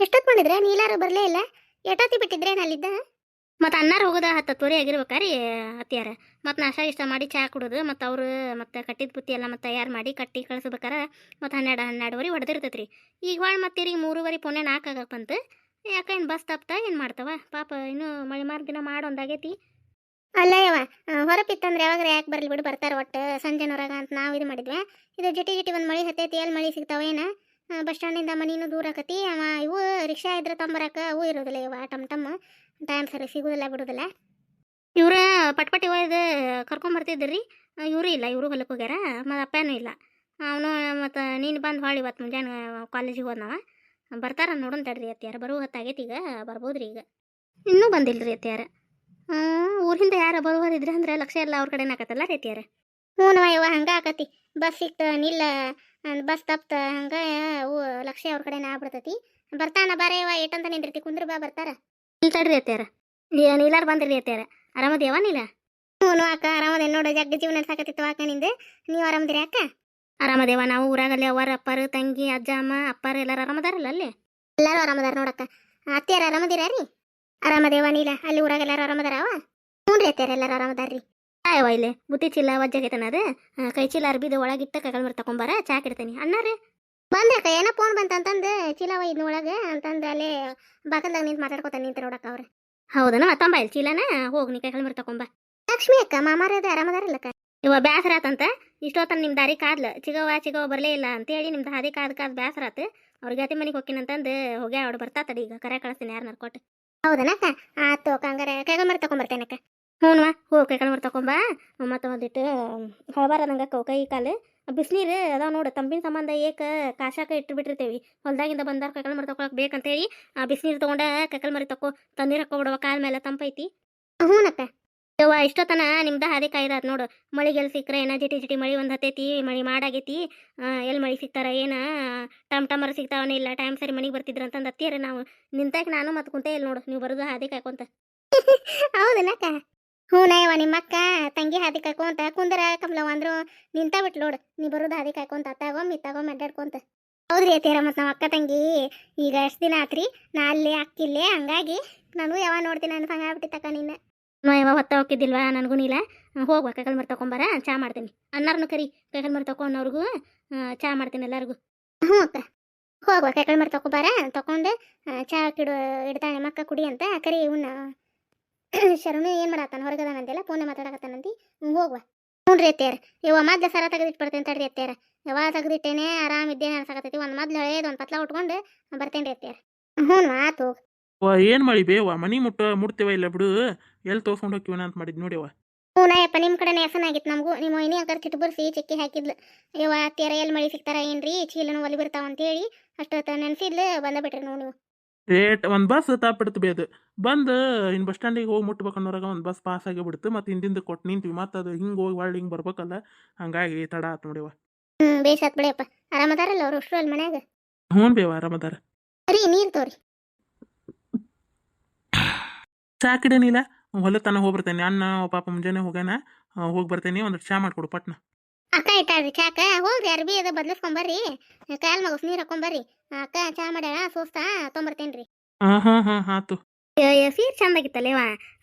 ಎಷ್ಟೊತ್ತು ಮಾಡಿದ್ರೆ? ನೀಲಾರು ಬರಲೇ ಇಲ್ಲ. ಎಷ್ಟೊತ್ತಿ ಬಿಟ್ಟಿದ್ರೆ ಅಲ್ಲಿದ್ದ? ಮತ್ತು ಅನ್ನಾರು ಹೋಗೋದ ಹತ್ತು ತೋರಿ ಆಗಿರ್ಬೇಕಾರಿ ಅತ್ತಿಯಾರ. ಮತ್ತು ನಾಶ ಇಷ್ಟ ಮಾಡಿ ಚಾ ಕುಡೋದು ಮತ್ತು ಅವರು ಮತ್ತು ಕಟ್ಟಿದ ಬುತ್ತಿ ಎಲ್ಲ ಮತ್ತೆ ತಯಾರು ಮಾಡಿ ಕಟ್ಟಿ ಕಳಿಸ್ಬೇಕಾರ. ಮತ್ತು ಹನ್ನೆರಡು ಹನ್ನೆರಡುವರೆ ಹೊಡೆದಿರ್ತೈತೆ ರೀ ಈಗ ಹೊಳ್ ಮತ್ತೆ ಈಗ ಮೂರುವರೆ ಪೊನೆ ನಾಲ್ಕು ಆಗಕ್ಕೆ ಬಂತು. ಯಾಕೆ ಏನು ಬಸ್ ತಪ್ತಾ ಏನು ಮಾಡ್ತಾವ? ಪಾಪ ಇನ್ನೂ ಮಳೆ ಮಾರು ದಿನ ಮಾಡೊಂದಾಗೈತಿ. ಅಲ್ಲ ಯವ ಹೊರಪಿತ್ತಂದ್ರೆ ಯಾವಾಗ ಯಾಕೆ ಬರಲಿ ಬಿಡು ಬರ್ತಾರ ಒಟ್ಟು. ಸಂಜೆನವರಾಗ ಅಂತ ನಾವು ಇದು ಮಾಡಿದ್ವಿ. ಇದು ಜಿಟಿ ಜಿಟಿ ಒಂದು ಮಳೆ ಹತ್ತೈತಿ ಎಲ್ಲಿ ಮಳೆ ಸಿಗ್ತಾವೇನ ಬಸ್ ಸ್ಟ್ಯಾಂಡಿಂದ ಮನಿನೂ ದೂರ ಆಕತಿ, ಅವ ಇವು ರಿಕ್ಷಾ ಇದ್ರೆ ತಂಬರಕ ಅವು ಇರೋದಿಲ್ಲ ಇವ, ಟಮ್ ಟಮ್ ಟೈಮ್ ಸರಿ ಸಿಗೋದಿಲ್ಲ ಬಿಡೋದಿಲ್ಲ. ಇವ್ರ ಪಟ್ಪಟ್ಟಿ ಒಯ್ದು ಕರ್ಕೊಂಬರ್ತಿದ್ರಿ, ಇವರು ಇಲ್ಲ, ಇವರು ಹೊಲಕ್ಕೆ ಹೋಗ್ಯಾರ, ಮತ್ತು ಅಪ್ಪನೂ ಇಲ್ಲ. ಅವನು ಮತ್ತು ನೀನು ಬಂದು ಹೊಳ್ಳಿ ಇವತ್ತು ಮುಂಜಾನೆ ಕಾಲೇಜಿಗೆ ಹೋದ್ನವ, ಬರ್ತಾರ ನೋಡೋಣ ತಡ್ರಿ ಅತ್ತಿಯಾರ ಬರುವ ಹೊತ್ತಾಗೈತಿ ಈಗ ಬರ್ಬೋದು ರೀ ಈಗ. ಇನ್ನೂ ಬಂದಿಲ್ಲ ರೀ ಅತ್ತಿಯಾರ ಊರಿಂದ ಯಾರು ಬರುವರಿದ್ರೆ ಅಂದ್ರೆ ಲಕ್ಷ ಎಲ್ಲ ಅವ್ರ ಕಡೆನೇ ಆಕತ್ತಲ್ಲ ರೀ ಅತ್ಯಾರ ಹ್ಞೂ ಇವ ಹಂಗ ಆಕತಿ. ಬಸ್ ಸಿಕ್ತ ನಿಲ್ಲ ಬಸ್ ತಪ್ತ ಹಂಗ ಅವು ಲಕ್ಷ್ಯ ಅವ್ರ ಕಡೆನೇ ಆಗ್ಬಿಡ್ತೈತಿ. ಬರ್ತಾನ ಬಾರೇ ಇವ ಏಟಂತ ನಿಂದಿರ್ತಿ ಕುಂದ್ರ ಬಾ ಬರ್ತಾರ. ಇಲ್ಲಿ ತಡ್ರಿ ಅತ್ಯಾರ ನೀಲಾರ ಬಂದ್ರಿ ಅತ್ಯಾರ ಆರಾಮದೇವ ನೀಲ? ಹ್ಞೂ ಅಕ್ಕ ಆರಾಮದೇ ನೋಡು ಜಗ್ಗ ಜೀವನ ಸಾಕತಿತ್ತು ಅಕ್ಕ ನಿಂದು. ನೀವು ಆರಾಮದಿರಿ ಅಕ್ಕ? ಆರಾಮದೇವ ನಾವು ಊರಾಗಲ್ಲಿ ಅವರ ಅಪ್ಪಾರ ತಂಗಿ ಅಜ್ಜ ಅಮ್ಮ ಅಪ್ಪಾರು ಎಲ್ಲರೂ ಆರಾಮದಾರಲ್ಲ ಅಲ್ಲಿ? ಎಲ್ಲಾರು ಆರಾಮದಾರ ನೋಡಕ್ಕ ಅತ್ತೆಯಾರ ಆರಾಮದಿರ ರೀ ಆರಾಮದೇವ ನೀಲ ಅಲ್ಲಿ ಊರಾಗ ಎಲ್ಲಾರು ಅವ? ಹ್ಞೂ ರೀ ಅತ್ತೆಯಾರ ಎಲ್ಲಾರು ಆರಾಮದಾರ್ರಿ. ಆಯವ ಇಲ್ಲಿ. ಬುತ್ತಿ ಚೀಲ ವಜ್ಜಾಗೈತನ ಅದ ಕೈ ಚೀಲ ಅರ್ಬಿದ ಒಳಗಿಟ್ಟ ಕೈಗಳು ಮರ ತಕೊಂಬಾರ ಚಾಕ್ ಇಡ್ತೇನೆ ಅಣ್ಣಾರಿ ಬಂದ್ರಕ್ಕ, ಏನ ಫೋನ್ ಬಂತಂತಂದು ಚೀಲವ ಇದ್ನ ಒಳಗೆ ಅಂತಂದು ಅಲ್ಲಿ ಬಾಕಲ್ದಾಗ ನಿಂತು ಮಾತಾಡ್ಕೊತಾನೆ ನಿಂತ ನೋಡಕ್ಕ ಅವ್ರೆ. ಹೌದನ ತಂಬ ಇಲ್ಲಿ ಚೀಲನ? ಹೋಗಿ, ನೀ ಕೈಗಳು ಮರ ತಕೊಂಬ ಲಕ್ಷ್ಮಿ ಅಕ್ಕ ಮಾಮಾರದ ಆರಾಮದಾರಲ್ಲಕ್ಕ ಇವ ಬ್ಯಾಸರ ಆತಂತ? ಇಷ್ಟೊತ್ತನ ನಿಮ್ಮ ದಾರಿ ಕಾದ್ಲ? ಚಿಗವ ಚಿಗವ ಬರಲೇ ಇಲ್ಲ ಅಂತೇಳಿ ನಿಮ್ದು ಹಾದಿ ಕಾದ್ ಕಾದ್ ಬ್ಯಾಸರ ಆತು. ಅವ್ರಿಗೆ ಅತಿ ಮನೆಗೆ ಹೋಗಿನಂತಂದು ಹೋಗ್ಯಾ ಅವ್ರು ಬರ್ತಾ ತಡಿ ಈಗ ಕರೆ ಕಳಿಸ್ತೀನಿ ಯಾರು ನರ್ಕೊಟ್ಟು ಹೌದನಕ್ಕ? ಆತು ಹಂಗಾರೆ ಕೈಗಳು ಮರ ತಗೊಂಬರ್ತೇನಕ್ಕ? ಹ್ಞೂ ಹೋಗಿ ಕೈಗಳು ಮರ ತಕೊಂಬ ಮತ್ತು ನಂಗೆ ಕೌ ಕೈ ಕಾಲು. ಬಿಸಿನೀರು ಅದಾವ ನೋಡು ತಂಬಿನ ಸಂಬಂಧ ಏಕ ಕಾಶಾಕ ಇಟ್ಟು ಬಿಟ್ಟಿರ್ತೇವಿ ಹೊಲ್ದಾಗಿಂದ ಬಂದವ್ರು ಕೈಕಾಲು ಮರ ತಗೊಳಕ್ ಬೇಕಂತೇಳಿ ಆ ಬಿಸಿನೀರು ತಗೊಂಡ ಕೈಕಾಲು ಮರಿ ತಕೋ ತಣ್ಣೀರು ಹಾಕೋಬಿಡುವ ಕಾಲ ಮೇಲೆ ತಂಪೈತಿ ಹ್ಞೂನಕ್ಕ ಯವ್ವ ಇಷ್ಟೊತ್ತನ ನಿಮ್ದ ಹಾದಿ ಕಾಯ್ದಾತ್ ನೋಡು. ಮಳಿಗೆಲ್ ಸಿಕ್ಕರೆ ಏನ ಜಿಟಿ ಜಿಟಿ ಮಳಿ ಒಂದು ಹತ್ತೈತಿ ಮಳಿ ಮಾಡಾಗೈತಿ. ಎಲ್ಲಿ ಮಳಿ ಸಿಗ್ತಾರ ಏನ ಟಮ್ ಟಮರ್ ಸಿಗ್ತಾವನ ಇಲ್ಲ ಟೈಮ್ ಸರಿ ಮನಿಗೆ ಬರ್ತಿದ್ರ ಅಂತಂದು ಅತ್ತಿಯರ ನಾವು. ನಿಂತಾಗ ನಾನು ಮತ್ತೆ ಕುಂತೆ ಇಲ್ಲಿ ನೋಡು ನೀವು ಬರೋದು ಹಾದಿ ಕಾಯ್ಕೊಂತ. ಹೌದನಕ್ಕ. ಹ್ಞೂ ನಯವ ನಿಮ್ಮ ಅಕ್ಕ ತಂಗಿ ಹಾದಿ ಕಾಯ್ಕೊಂತ ಕುಂದರ ಕಮಲವ ಅಂದ್ರು ನಿಂತ ಬಿಟ್ ನೋಡು ನೀ ಬರೋದು ಹಾದಿ ಕಾಯ್ಕೊಂತ ತಗೊಮ್ಮಿ ತಗೊಮ್ಮಿ ಅಡ್ಡಾಡ್ಕೊಂತ ಹೌದ್ರಿ ಅತ್ತೀರ ಮತ್ತು ನಮ್ಮ ಅಕ್ಕ ತಂಗಿ ಈಗ ಎಷ್ಟು ದಿನ ಆತ್ರಿ ನಾ ಅಲ್ಲೇ ಅಕ್ಕಿಲ್ಲೇ ಹಂಗಾಗಿ ನಾನು ಯಾವ ನೋಡ್ತೀನಿ ನನ್ನ ಸಂಗ ಆಗ್ಬಿಟ್ಟಿತ್ತಕ್ಕ ನಿನ್ನ. ಯಾವ ಹೊತ್ತ ಹೋಗಿದ್ದಿಲ್ವಾ ನನಗೂ ನೀಲ? ಹೋಗ್ವಾ ಕೈಕಲ್ ಮರ್ ತಕೊಂಬಾರ ಚಾ ಮಾಡ್ತೀನಿ. ಅನ್ನಾರನು ಕರಿ ಕೈಕಲ್ ಮರ ತಗೊಂಡವ್ರಿಗೂ ಚಾ ಮಾಡ್ತೀನಿ ಎಲ್ಲರಿಗೂ. ಹ್ಞೂ ಅಕ್ಕ ಹೋಗುವ ಕೈಕಲ್ ಮರ ತಗೊಬಾರ ತಕೊಂಡು ಆ, ಚಾ ಕಿಡು ಇಡ್ತಾಳೆ ಮಕ್ಕ ಕುಡಿ ಅಂತ ಕರಿ ಇವನ್ನ ಶರಣು ಏನು ಮಾಡತ್ತಾನ? ಹೊರಗದಾನಂತೆಲ್ಲ ಫೋನ್ ಮಾತಾಡಕತ್ತಾನಂತಿ ಹೋಗುವ. ಹ್ಞೂ ರೀ ಅತ್ತೆಯರ ಇವ ಮೊದ್ಲು ಸರ ತೆಗೆದಿಟ್ಬಿಡ್ತೇನೆ ತಡ್ರಿ ಎತ್ತೇರ ಯಾವಾಗ ತೆಗೆದಿಟ್ಟೇನೆ ಆರಾಮ ಇದ್ದೇನೆ ಅನ್ಸಕತ್ತೈತಿ ಒಂದು ಮೊದ್ಲು ಹಳೇದು ಒಂದು ಪತ್ಲ ಉಟ್ಕೊಂಡು ಬರ್ತೇನೆ ರೀ ಅತ್ತೆಯರ ಹ್ಞೂ ಆತು ಏನು ಮಾಡಿ ಬೇವ ಮನಿ ಮುಟ್ಟ ಮುಟ್ತೇವ ಇಲ್ಲ ಬಿಡು? ಎಲ್ಲಿ ತೋರ್ಸ್ಕೊಂಡು ಹೋಗ್ತೀವನ ಅಂತ ಮಾಡಿದ್ ನೋಡಿವ ಹ್ಞೂ ನಾಯಪ್ಪ ನಿಮ್ಮ ಕಡೆನೇ ಹೆಸನಾಗಿತ್ತು ನಮಗೂ. ನಿಮ್ಮ ಇನಿ ಅಂಕರ್ ಕಿಟ್ಟು ಬರ್ಸಿ ಚಿಕ್ಕಿ ಹಾಕಿದ್ಲು. ಇವ ಅತ್ತೆಯರ ಎಲ್ಲಿ ಮಳಿ ಸಿಗ್ತಾರ ಏನ್ರಿ? ಚೀಲನು ಒಲಿ ಬರ್ತಾವ ಅಂತ ಹೇಳಿ ಅಷ್ಟೊತ್ತ ನೆನ್ಸಿದ್ಲು ಬಂದ ಬಿಟ್ರಿ ನೋಡಿ ನೀವು. ರೇಟ್ ಒಂದು ಬಸ್ ತಾಪಿಡ್ತು ಬೇದು ಬಂದು ಇನ್ನು ಬಸ್ ಸ್ಟ್ಯಾಂಡಿಗೆ ಹೋಗಿ ಮುಟ್ಬೇಕು ಅನ್ನೋರಾಗ ಒಂದು ಬಸ್ ಪಾಸ್ ಆಗಿ ಬಿಡ್ತು ಮತ್ತು ಹಿಂದಿಂದ ಕೊಟ್ಟು ನಿಂತೀವಿ. ಮತ್ತು ಅದು ಹಿಂಗೆ ಹೋಗಿ ಒಳ್ಳೆ ಹಿಂಗೆ ಬರ್ಬೇಕಲ್ಲ ಹಂಗಾಗಿ ತಡ ಆತು ನೋಡಿವ ಹ್ಞೂ ಬೇಸಾತ್ ಬಿಡಿಯಪ್ಪ ಆರಾಮದಾರಲ್ಲ ಅವ್ರು ಅಷ್ಟ್ರು ಅಲ್ಲಿ ಮನ್ಯಾಗ? ಹ್ಞೂ ಬೇವ ಆರಾಮದಾರ. ರೀ ನೀರು ತೋರಿ. ಚಾಕಿಡೇನಿಲ್ಲ ಹೊಲ ತನ ಹೋಗಿ ಬರ್ತೇನೆ ಅನ್ನ ಪಾಪ ಮುಂಜಾನೆ ಹೋಗ್ಯಾನ. ಹೋಗಿ ಬರ್ತೇನೆ. ಒಂದು ಚಾ ಮಾಡಿಕೊಡು ಪಟ್ನ. ಇಟ್ಟಾಳ್ರಿ ಚಾಕ ಹೋಗ್ರಿ ಅರ್ಬಿ ಅದು ಬದ್ಲಿಸ್ಕೊಂಬರ್ರಿ ಕಾಲ್ ಮಗಸ್ ನೀರು ಹಾಕೊಂಬರ್ರಿ ಅಕ್ಕ ಚಾ ಮಾಡ್ಯಾಳ ಸೋಸ್ತಾ ತೊಂಬರ್ತೇನ್ರಿ. ಹಾ ಹಾಂ ಹಾಂ ಆತು. ಸೀರೆ ಚಂದಾಗಿತ್ತಲ್ಲೇವ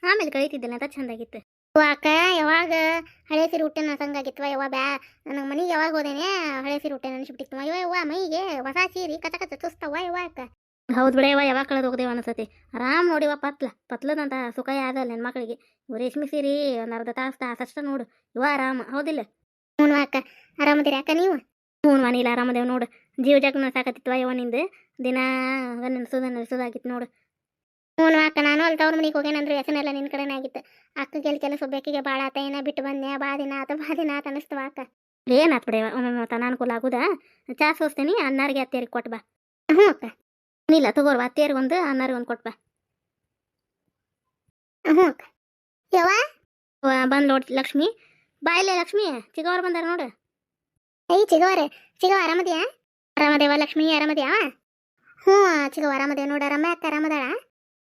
ಆಮೇಲೆ ಕಳಿತಿದ್ದಿಲ್ಲ ಅಂತ ಚಂದಾಗಿತ್ತು. ಅವ್ವ ಅಕ್ಕ ಯಾವಾಗ ಹಳೆ ಸೀರೆ ಹುಟ್ಟೆ ಸಂಗಾಗಿತ್ವ ಯಾವ ಬ್ಯಾ ನನಗೆ ಮನೆಗೆ ಯಾವಾಗ ಹೋದೇನೆ ಹಳೆ ಸೀರೆ ಹುಟ್ಟೆ ಅನ್ಸ್ಬಿಟ್ಟಿತ್ತು ಅಯ್ಯೋ ಯವ್ವ ಮೈಗೆ ಹೊಸ ಸೀರೆ ಕಚ ಕಚ ಚುಸ್ತವ ಯವ್ವ ಅಕ್ಕ. ಹೌದು ಬಿಡವ ಯಾವಾಗ ಕಳೆದು ಹೋಗ್ದೇವ ಅನ್ಸತಿ ಆರಾಮ್ ನೋಡಿವ ಪತ್ಲ ಪತ್ಲದಂತ ಸುಖ ಯಾವ್ದಲ್ಲ ನನ್ನ ಮಕ್ಕಳಿಗೆ ರೇಷ್ಮಿ ರೇಷ್ಮೆ ಸೀರೆ ಒಂದು ಅರ್ಧ ತಾಸು ತಾಸಷ್ಟ ನೋಡು. ಇವ ಆರಾಮ ಹೌದಿಲ್ಲ? ಹ್ಞೂ ಅಕ್ಕ. ಆರಾಮದಿರಿ ಅಕ್ಕ ನೀವು? ಹ್ಞೂ ಮನೇಲಿ ಆರಾಮದೇವ್ ನೋಡು. ಜೀವ ಜಗ್ನ ಸಾಕತ್ತಿತ್ತು ಯವ ನಿಂದು. ದಿನ ನೆನ್ಸೋದ ನೆನೆಸೋದಾಗಿತ್ತು ನೋಡು. ಹ್ಞೂ ಅಕ್ಕ, ನಾನು ಅಲ್ಲಿ ತವ್ರ ಮನೆಗೆ ಹೋಗೇನಂದ್ರೆ ವ್ಯಸನೆಲ್ಲ ನಿನ್ನ ಕಡೆನೇ ಆಗಿತ್ತು. ಅಕ್ಕಗೆ ಅಲ್ಲಿ ಕೆಲಸ ಬೇಕಿಗೆ ಭಾಳ ಆತ, ಏನ ಬಿಟ್ಟು ಬಂದೆ ಬಾ ದಿನ ಆತ, ಬಾ ದಿನ ಆತ ಅನಿಸ್ತವ ಅಕ್ಕ. ಏನಾತ್ ಬಿಡಿ ತಾನ ಅನಾನುಕೂಲ ಆಗುದ? ಚಾ ಸೋಸ್ತೀನಿ, ಅನ್ನಾರಿಗೆ ಅತ್ತಿಯರಿಗೆ ಕೊಟ್ಟು ಬಾ. ಹ್ಞೂ ಅಕ್ಕ. ಇಲ್ಲ, ತಗೋರ್ವ, ಅತ್ತಿಯರಿಗೆ ಒಂದು, ಅನ್ನಾರಿಗೆ ಒಂದು ಕೊಟ್ಟು ಬಾ. ಹ್ಞೂ ಅಕ್ಕ. ಯವ್ವ, ಬಂದ್ ನೋಡಿ ಲಕ್ಷ್ಮಿ. ಬಾಯಿಲೆ ಲಕ್ಷ್ಮಿ ಚಿಗವರ ಬಂದಾರ ನೋಡು. ಐ ಚಿಗವರೆ ಚಿಗವ ಆರಾಮದಿಯಾ? ಆರಾಮದೇವ ಲಕ್ಷ್ಮಿ ಆರಾಮದಿಯಾ? ಹ್ಞೂ ಚಿಗವ ಆರಾಮದೇವ ನೋಡು ರಮ್ಯ ಅಕ್ಕ ಆರಾಮದಾಳ?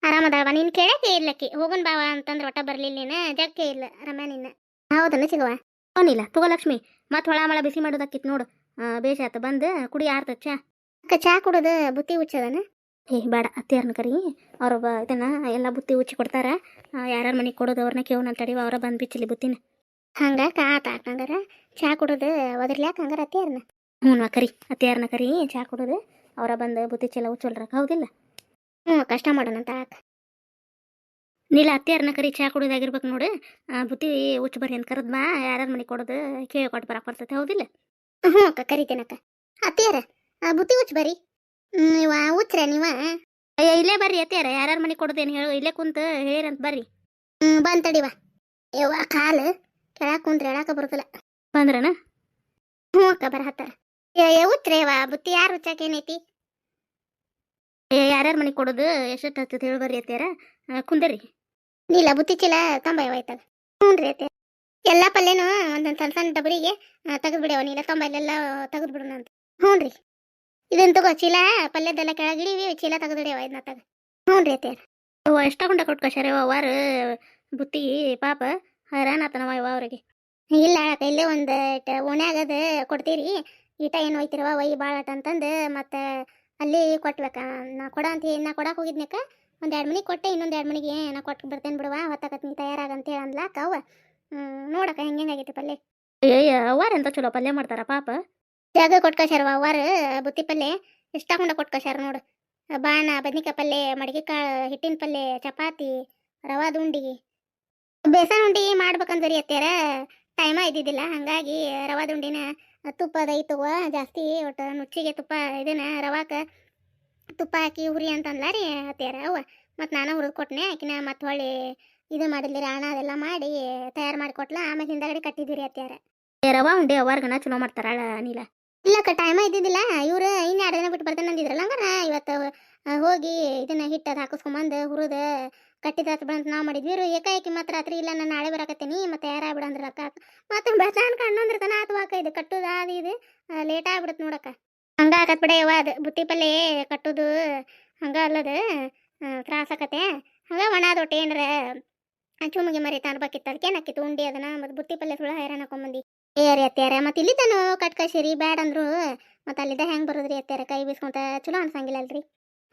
ಆರಾಮದಾಳವ ನೀನು ಕೇಳಕ್ಕೆ ಇರ್ಲಕ್ಕಿ. ಹೋಗನ್ ಬಾವ ಅಂತಂದ್ರೆ ಒಟ್ಟ ಬರ್ಲಿಲ್ಲ ನೀನ ಜಕ್ಕೆ ಇಲ್ಲ ರಮ್ಯಾ ನಿನ್ನ. ಹೌದನ್ನ ಚಿಗವ? ಅವನಿಲ್ಲ ತಗೋ ಲಕ್ಷ್ಮಿ. ಮತ್ತೆ ಹೊಳ ಮಳ ಬಿಸಿ ಮಾಡೋದಕ್ಕಿತ್ತು ನೋಡು. ಆ, ಆತ ಬಂದು ಕುಡಿ ಆರ್ತ ಚಾ. ಅಕ್ಕ ಚಾ ಕುಡೋದು ಬುತ್ತಿ ಹುಚ್ಚದನ ಏ ಬೇಡ ಅತ್ತೆಯವ್ರನ್ನ ಕರಿ. ಅವ್ರ ಬ ಇದನ್ನ ಎಲ್ಲ ಬುತ್ತಿ ಉಚ್ಚಿ ಕೊಡ್ತಾರ. ಯಾರ್ಯಾರ ಮನೆಗೆ ಕೊಡೋದು ಅವ್ರನ್ನ ಕೇವನ ತಡಿವ ಅವರ ಬಂದು ಬಿಚ್ಚಲಿ ಬುತ್ತಿನ. ಹಂಗ ಕಾತ ಹಾಕಂಗಾರ ಚಾ ಕುಡೋದು ಒದರ್ಲ್ಯಾಕ ಹಂಗಾರ ಅತ್ಯಾರನ ಹ್ಞೂ ಕರಿ ಅತ್ತೆಯರ್ನ ಕರಿ ಚಾ ಕುಡದು ಅವರ ಬಂದು ಬುತ್ತಿ ಚಲ ಉಚ್ಚಲ್ರಕ್ಕ ಹೌದಿಲ್ಲ. ಹ್ಞೂ ಕಷ್ಟ ಮಾಡೋಣಂತ ಆಕ ನೀಲ ಅತ್ತೆಯರ್ನ ಕರಿ ಚಾ ಕುಡೋದಾಗಿರ್ಬೇಕು ನೋಡು. ಆ, ಬುತ್ತಿ ಉಚ್ಚ ಬರ್ರಿ ಅಂತ ಕರೆದ್ ಬಾ ಯಾರ್ಯಾರ ಮನೆ ಕೊಡೋದು ಕೇಳಿ ಕೊಟ್ಟು ಬರಕ್ಕೆ ಬರ್ತೈತೆ ಹೌದಿಲ್ಲ. ಹ್ಞೂ ಅಕ್ಕ ಕರಿತೇನಕ್ಕ. ಆ ಬುತ್ತಿ ಉಚ್ಚ ಬರ್ರಿ. ಇವ ಉಚ್ಚ್ರ ನೀವ. ಅಯ್ಯ ಇಲ್ಲೇ ಬರ್ರಿ ಅತ್ತೆಯರ ಯಾರ್ಯಾರ ಮನೆ ಕೊಡೋದೇನು ಹೇಳು ಇಲ್ಲೇ ಕುಂತು ಹೇಳಿರಂತ ಬರ್ರಿ. ಹ್ಞೂ ಬಂದ್ ತಡಿವ ಯವ್ವ ಕಾಲು. ಕೆಳಕ್ ಕುಂತ್ರ ಹೇಳಾಕ ಬರುದಿಲ್ಲ. ಬಂದ್ರನ? ಹ್ಞೂ ಅಕ್ಕ ಬರ ಹತ್ತಾರ ಏ ಉಚ್ಚ್ರೇವ ಬುತ್ತಿ ಯಾರು ಏ ಯಾರ್ಯಾರ ಮನೆಗೆ ಕೊಡೋದು? ಎಷ್ಟೊತ್ತು ಹತ್ತದ ಹೇಳಿ ಬರ್ರಿ ಅತ್ತೆಯರ. ಕುಂದರಿ ನೀಲ ಬುತ್ತಿ ಚೀಲ ತೊಂಬೈವ ಹೋಯ್ತದ ಹ್ಞೂ ರೀ ಅತ್ತೆ. ಎಲ್ಲ ಪಲ್ಯನೂ ಒಂದೊಂದು ಸಣ್ಣ ಸಣ್ಣ ಡಬರಿಗೆ ತೆಗೆದು ಬಿಡವ ನೀಲ ತೊಂಬೈಲೆಲ್ಲ ತೆಗೆದು ಬಿಡೋಣ ಅಂತ. ಹ್ಞೂ ರೀ. ಇದನ್ನ ತಗೋ ಚೀಲ ಪಲ್ಯದೆಲ್ಲ ಕೆಳಗಿಡಿವಿ ಚೀಲ ತೆಗೆದಿಡಿಯವ ಇದನ್ನ ತಗ. ಹ್ಞೂ ರೀ ಅತ್ತೆ. ಅವ್ವ ಎಷ್ಟ ಕೊಂಡ ಕೊಟ್ಟು ಕಷಾರ ವಾರ ಬುತ್ತಿ ಪಾಪ. ಹೈರಾಣ ಆತನವ ಇವ ಅವ್ರಿಗೆ. ಇಲ್ಲ ಇಲ್ಲೇ ಒಂದು ಓಣ್ಯಾಗದ ಕೊಡ್ತೀರಿ. ಈಟ ಏನು ಒಯ್ತಿರವ ಒಯ್ ಬಾಳಟ ಅಂತಂದು ಮತ್ತೆ ಅಲ್ಲಿ ಕೊಟ್ಬೇಕ ನಾ ಕೊಡ ಅಂತ ಹೇಳಿ ನಾ ಕೊಡಕ್ಕೆ ಹೋಗಿದ್ನಕ್ಕ. ಒಂದು ಎರಡು ಮನಿಗೆ ಕೊಟ್ಟೆ ಇನ್ನೊಂದು ಎರಡು ಮನಿಗೆ ನಾ ಕೊಟ್ಟು ಬರ್ತೇನೆ ಬಿಡುವ ಹೊತ್ತಾಕತ್ ನೀ ತಯಾರಾಗ ಅಂತ ಹೇಳಿ ಅಂದ್ಲಾಕ ಅವ. ನೋಡಕ ನೋಡಕ್ಕ ಹೆಂಗೆ ಹೆಂಗಾಗೈತಿ ಪಲ್ಲೆ ಏಯ್ ಅವ್ವಾರ ಎಂತ ಚಲೋ ಪಲ್ಯ ಮಾಡ್ತಾರ ಪಾಪ. ಜಾಗ ಕೊಟ್ಟು ಅವ್ವಾರ ವಾರ ಬುತ್ತಿ ಪಲ್ಲೆ ಇಷ್ಟ ಹಾಕೊಂಡ ಕೊಟ್ಟು ಕಳ್ಸ್ಯಾರ ನೋಡು. ಬಾಣ ಬದ್ನಿಕಾಯಿ ಪಲ್ಲೆ ಮಡಿಗೆ ಕಾಳು ಹಿಟ್ಟಿನ ಪಲ್ಯ ಚಪಾತಿ ರವಾದ ಉಂಡಿ ಬೇಸನ್ ಉಂಡಿ ಮಾಡ್ಬೇಕಂದ್ರಿ ಅತ್ಯಾರ ಟೈಮ ಇದ್ದಿದ್ದಿಲ್ಲ. ಹಂಗಾಗಿ ರವಾದ ಉಂಡಿನ ತುಪ್ಪದ ತಗೋ ಜಾಸ್ತಿ ಒಟ್ಟು ನುಚ್ಚಿಗೆ ತುಪ್ಪ ಇದನ್ನ ರವಾಕ ತುಪ್ಪ ಹಾಕಿ ಹುರಿ ಅಂತಂದ್ಲ ರೀ ಅತ್ಯಾರ ಅವ್ವ. ಮತ್ತು ನಾನು ಹುರಿದು ಕೊಟ್ಟನೆ ಆಕಿನ ಮತ್ತೆ ಹೊಳ್ಳಿ ಇದು ಮಾಡಿದ್ಲಿ ಅಣ್ಣ ಅದೆಲ್ಲ ಮಾಡಿ ತಯಾರು ಮಾಡಿ ಕೊಟ್ಲ. ಆಮೇಲೆ ಹಿಂದಗಡೆ ಕಟ್ಟಿದ್ವಿ ರೀ ಅತ್ಯಾರ ಏ ರವಾ ಉಂಡೆ ಅವಾರ್ಗನ ಚಲೋ ಮಾಡ್ತಾರ ನೀಲ ಇಲ್ಲಕ್ಕ ಟೈಮ ಇದ್ದಿದ್ದಿಲ್ಲ. ಇವ್ರು ಇನ್ನು ಎರಡು ದಿನ ಬಿಟ್ಟು ಬರ್ತಾನೆ ಅಂದಿದ್ರಲ್ಲ ಹಂಗಾರ ಇವತ್ತು ಹೋಗಿ ಇದನ್ನ ಹಿಟ್ಟದ ಅದು ಹಾಕಿಸ್ಕೊಂಬಂದು ಹುರಿದು ಕಟ್ಟಿದಾತ್ ಬಿಡಂತ ನಾವು ಮಾಡಿದ್ವಿ. ಇವ್ರು ಏಕಾಏಕಿ ಮಾತ್ರ ರಾತ್ರಿ ಇಲ್ಲ ನಾನು ನಾಳೆ ಬರಾಕತ್ತೀನಿ. ಮತ್ತೆ ಯಾರ ಬಿಡ ಅಂದ್ರ ಅಕ್ಕ ಮತ್ತೆ ಕಂಡಂದ್ರತಾನ ಅಥವಾ ಅಕ್ಕ ಇದು ಕಟ್ಟುದ, ಅದು ಇದು. ಲೇಟ್ ಆಗ್ಬಿಡತ್ ನೋಡಕ್ಕ. ಹಂಗ ಆಕತ್ ಬಿಡ ಯವ್ವ ಅದು. ಬುತ್ತಿ ಪಲ್ಲೆ ಕಟ್ಟುದು ಹಂಗ ಅಲ್ಲದ. ತ್ರಾಸ ಆಕತೆ ಹಂಗ ಒಣ ದೊಟ್ಟೆ ಏನ್ರ ಚುಮ್ಗೆ ಮರಿ ತರ್ಬೇಕಿತ್ತು. ಅದಕ್ಕೆ ನಾಕಿತ್ತು ಉಂಡಿ ಅದನ್ನ, ಮತ್ತೆ ಬುತ್ತಿ ಪಲ್ಲೆ ಸುಳ ಹೈರಾಣ ಹಾಕೊಂಬಂದಿ ಏರಿ ಅತ್ಯಾರ ಮತ್ತೆ ಇಲ್ಲಿ ತಾನು ಕಟ್ ಕಳ್ಸಿರಿ ಬ್ಯಾಡ ಅಂದ್ರು ಮತ್ತೆ ಅಲ್ಲಿದ್ದ ಹೆಂಗ್ ಬರೋದ್ರಿ ಅತ್ಯಾರ ಕೈ ಬೀಸ್ಕೊಂತ ಚಲೋ ಅನ್ಸಂಗಿಲ್ಲ ಅಲ್ರಿ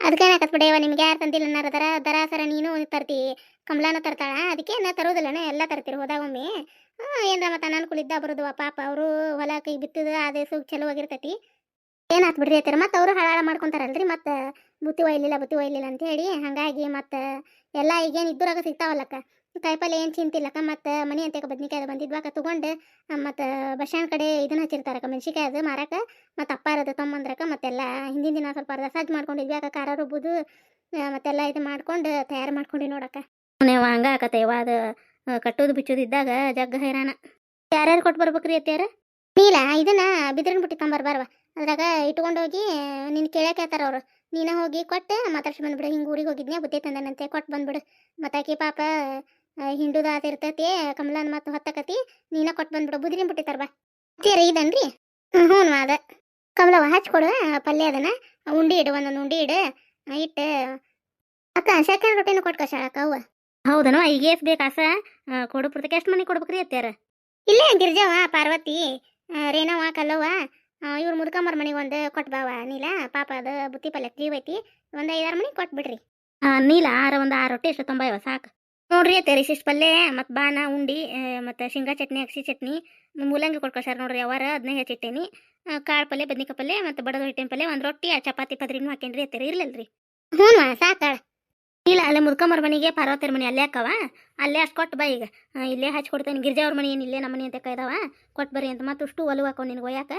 ಅದಕ್ಕೆ ಏನಾಕತ್ ಬಿಡವ ನಿಮ್ಗೆ ಯಾರು ತಂದಿಲ್ಲ ಅನ್ನಾರ ದರ ಸರ ನೀನು ತರ್ತಿ ಕಮಲಾನ ತರ್ತಾಳ ಅದಕ್ಕೆ ನಾ ತರೋದಿಲ್ಲನ ಎಲ್ಲ ತರ್ತೀರಿ ಹೋದಾಗ ಒಮ್ಮೆ. ಆ, ಏನ್ರ ಮತ್ತೆ ಅನಾನುಕೂಲ ಇದ್ದ ಬರೋದು ಪಾಪ ಅವರು ಹೊಲ ಕೈ ಬಿತ್ತದ ಅದೇ ಸುಗ್ ಚಲೋ ಆಗಿರ್ತೈತಿ. ಏನಾತ್ ಬಿಡ್ರಿ ಅತ್ಯಾರ ಮತ್ತೆ ಅವರು ಹಳಾಳ ಮಾಡ್ಕೊಂತಾರಲ್ರಿ ಮತ್ತೆ ಬುತ್ತಿ ಒಯ್ಲಿಲ್ಲ ಬುತ್ತಿ ಒಯ್ಲಿಲ್ಲ ಅಂತ ಹೇಳಿ ಹಂಗಾಗಿ ಮತ್ತೆ ಎಲ್ಲ ಈಗೇನು ಇದ್ದೂರಾಗ ಸಿಗ್ತಾವಲ್ಲಕ್ಕ. ಕಾಯಿಪಲ್ಲೆ ಏನು ಚಿಂತಿಲ್ಲಕ್ಕ ಮತ್ತು ಮನೆ ಅಂತ ಬದ್ನಿಕಾಯಿ ಅದು ಬಂದಿದ್ವಾಕ ತೊಗೊಂಡು ಮತ್ತು ಬಸ್ ಕಡೆ ಇದನ್ನ ಹಚ್ಚಿರ್ತಾರಕ್ಕ ಮೆಣಸಿಕಾಯಿ ಅದು ಮಾರಕ, ಮತ್ತು ಅಪ್ಪಾರದ ತೊಂಬಂದ್ರಕ್ಕ ಮತ್ತೆಲ್ಲ ಹಿಂದಿನ ದಿನ ಸ್ವಲ್ಪ ಅರ್ಧ ಸಜ್ಜು ಮಾಡ್ಕೊಂಡಿದ್ವಿ ಯಾಕೆ ಖಾರ ರುಬ್ಬುದು ಮತ್ತೆಲ್ಲ ಇದು ಮಾಡ್ಕೊಂಡು ತಯಾರು ಮಾಡ್ಕೊಂಡು ನೋಡಕ್ಕ. ನೀವು ಹಂಗ ಆಕತ್ತೆ ಯವ್ವ ಅದು ಕಟ್ಟೋದು ಬಿಚ್ಚೋದು ಇದ್ದಾಗ ಜಗ್ಗ ಹೈರಾಣ. ಯಾರ್ಯಾರು ಕೊಟ್ಟು ಬರ್ಬೇಕ್ರಿ ಅತ್ಯಾರ ನೀಲ, ಇದನ್ನ ಬಿದಿರಿನ ಬಿಟ್ಟು ತಂಬರ್ ಬರವ ಅದ್ರಾಗ ಇಟ್ಕೊಂಡು ಹೋಗಿ ನಿನ್ನ ಕೇಳಕ್ಕೆ ಹೇಳ್ತಾರ ಅವರು. ನೀನ ಹೋಗಿ ಕೊಟ್ಟು, ಮಾತಾಡ್ಸಿ ಬಂದ್ಬಿಡು, ಹಿಂಗೆ ಊರಿಗೆ ಹೋಗಿದ್ನೆ ಬುದ್ಧಿ ತಂದನಂತೆ ಕೊಟ್ಟು ಬಂದ್ಬಿಡು. ಮತ್ತಾಕಿ ಆಕಿ ಪಾಪ ಹಿಂಡುದ ಇರ್ತೈತಿ ಕಮಲನ್ ಮತ್ತು ಹೊತ್ತಕತಿ ನೀನ ಕೊಟ್ಟು ಬಂದ್ಬಿಡು ಬುದಿರಿನ ಬುಟ್ಟಿ ಬಾ ತೀರ ಇದನ್ರಿ? ಹ್ಞೂ ಅದ. ಕಮಲವ ಹಚ್ಕೊಡು ಪಲ್ಯ ಅದನ್ನ. ಉಂಡಿ ಇಡು ಒಂದೊಂದು ಉಂಡಿ ಇಡು ಇಟ್ಟು. ಅಕ್ಕ ಸೆಕೆಂಡ್ ರೊಟ್ಟಿನ ಕೊಟ್ಟು ಸಾಕ ಅವ್ವ. ಹೌದನೋ ಈಗ ಎಷ್ಟು ಬೇಕು ಆಸ? ಕೊಡು ಪುರ್ತಕ್ಕೆ ಎಷ್ಟು ಮನೆ ಕೊಡ್ಬೇಕ್ರಿ ಅತ್ತಾರ ಇಲ್ಲೇ ಗಿರ್ಜವ್ವ ಪಾರ್ವತಿ ರೇನವ ಕಲ್ಲವ್ವ ಇವ್ರು ಮುದುಕಮ್ಮರ ಮನೆಗೆ ಒಂದು ಕೊಟ್ಬಾವ ಬಾವ ನೀಲ ಪಾಪ ಅದು ಬುತ್ತಿ ಪಲ್ಯ ಜೀವ ಐತಿ ಒಂದು ಐದಾರು ಮನೆಗೆ ಕೊಟ್ಬಿಡ್ರಿ ನೀಲ ಆರು ಒಂದು ಆರು ರೊಟ್ಟಿ ಎಷ್ಟು ತೊಂಬೈವ ಸಾಕು. ನೋಡ್ರಿ ಅತ್ತೆ ರಿಶಿಷ್ಟ ಪಲ್ಯ ಮತ್ತು ಬಾನ ಉಂಡಿ ಮತ್ತು ಶೇಂಗಾ ಚಟ್ನಿ ಅಗಸಿ ಚಟ್ನಿ ಮೂಲಂಗಿ ಕೊಟ್ಕೊಳ್ಸಾರ ನೋಡ್ರಿ ಅವರ ಅದನ್ನೇ ಹೆಚ್ಚಿಟ್ಟೇನಿ. ಕಾಳು ಪಲ್ಲೆ ಬದ್ನಿಕಾಯಿ ಪಲ್ಲೆ ಮತ್ತು ಬಡದ ಹಿಟ್ಟಿನ ಪಲ್ಲೆ ಒಂದು ರೊಟ್ಟಿ ಚಪಾತಿ ಪದ್ರಿನೂ ಹಾಕೇನ್ರಿ ಅತ್ತೆ ಇರ್ಲಿಲ್ರಿ. ಹ್ಞೂ ಸಾಕಾಳ ಇಲ್ಲ ಅಲ್ಲೇ ಮುದ್ಕಮ್ಮರ ಮನೆಗೆ ಪಾರ್ವತಿಯರ ಮನೆ ಅಲ್ಲೇ ಅಕ್ಕವ. ಅಲ್ಲೇ ಅಷ್ಟು ಕೊಟ್ಟು ಬಾ ಈಗ. ಇಲ್ಲೇ ಹಚ್ಚಿ ಕೊಡ್ತೇನೆ. ಗಿರ್ಜಾ ಅವ್ರ ಮನೆ ಏನು ಇಲ್ಲೇ ನಮ್ಮ ಮನೆ ಅಂತ ಕೈದಾವ. ಕೊಟ್ಟು ಬರ್ರಿ ಅಂತ ಮತ್ತು ಅಷ್ಟು ಒಲವು ಹಾಕೊಂಡು ನಿನಗೆ ಒಯ್ಯಾಕ.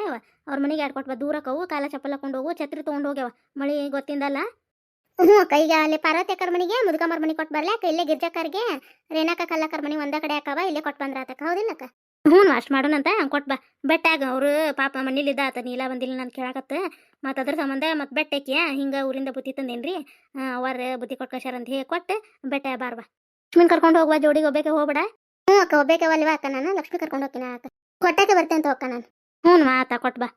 ಅವ್ರ ಮನೆಗೆ ಎರಡು ಕೊಟ್ಟು ಬಾ ದೂರ ಹಾಕವು. ಕಾಲ ಚಪ್ಪಲ್ ಹಾಕೊಂಡು ಹೋಗು. ಛತ್ರಿ ತೊಗೊಂಡು ಹೋಗ್ಯಾವ. ಮಳೆ ಗೊತ್ತಿಂದಲ್ಲ. ಹ್ಞೂ ಅಕ್ಕ ಈಗ ಅಲ್ಲಿ ಪಾರ್ವತಿ ಅಕ್ಕರ ಮನೆಗೆ ಮುದುಕಮ್ಮರ ಮನೆ ಕೊಟ್ಟು ಬರ್ಲಾಕ ಇಲ್ಲೇ ಗಿರ್ಜಕ್ಕರ್ಗೆ ರೇಣಾಕ ಕಲ್ಲಕ್ಕರ ಮನೆ ಒಂದ ಕಡೆ ಹಾಕವ ಇಲ್ಲೇ ಕೊಟ್ಟು ಬಂದ್ರಾತಕ್ಕ ಹೌದಿಲ್ಲಕ್ಕ ಹ್ಞೂ ಅಷ್ಟು ಮಾಡೋಣಂತ ಕೊಟ್ಟು ಬಾ. ಬೆಟ್ಟಾಗ ಅವರು ಪಾಪ ಮನೇಲಿದ್ದ ಆತ ನೀಲ ಬಂದಿಲ್ಲ ನಾನು ಕೇಳಾಕತ್ತ. ಮತ್ತು ಅದ್ರ ಸಂಬಂಧ ಮತ್ತು ಬೆಟ್ಟಕ್ಕೆ ಹಿಂಗೆ ಊರಿಂದ ಬುತ್ತಿ ತಂದೇನ್ರಿ? ಅವರ ಬುತ್ತಿ ಕೊಟ್ಟು ಅಂತ ಹೇಳಿ ಕೊಟ್ಟು ಬೆಟ್ಟ ಬಾರ್ ಬಾ. ಲಕ್ಷ್ಮಿನ್ ಕರ್ಕೊಂಡು ಹೋಗುವ ಜೋಡಿಗೆ ಹೋಗ್ಬೇಕು ಹೋಗ್ಬೇಡ. ಹ್ಞೂ ಅಕ್ಕ ಒಬ್ಬೇಕ ಅಲ್ವಾ ಅಕ್ಕ ನಾನು? ಲಕ್ಷ್ಮಿ ಕರ್ಕೊಂಡು ಹೋಗ್ತೀನಿ ಅಕ್ಕ? ಕೊಟ್ಟಕ್ಕೆ ಬರ್ತೇನೆ ಅಂತ ಅಕ್ಕ ನಾನು. ಹ್ಞೂ ಮಾತಾ ಕೊಟ್ಟು ಬಾ.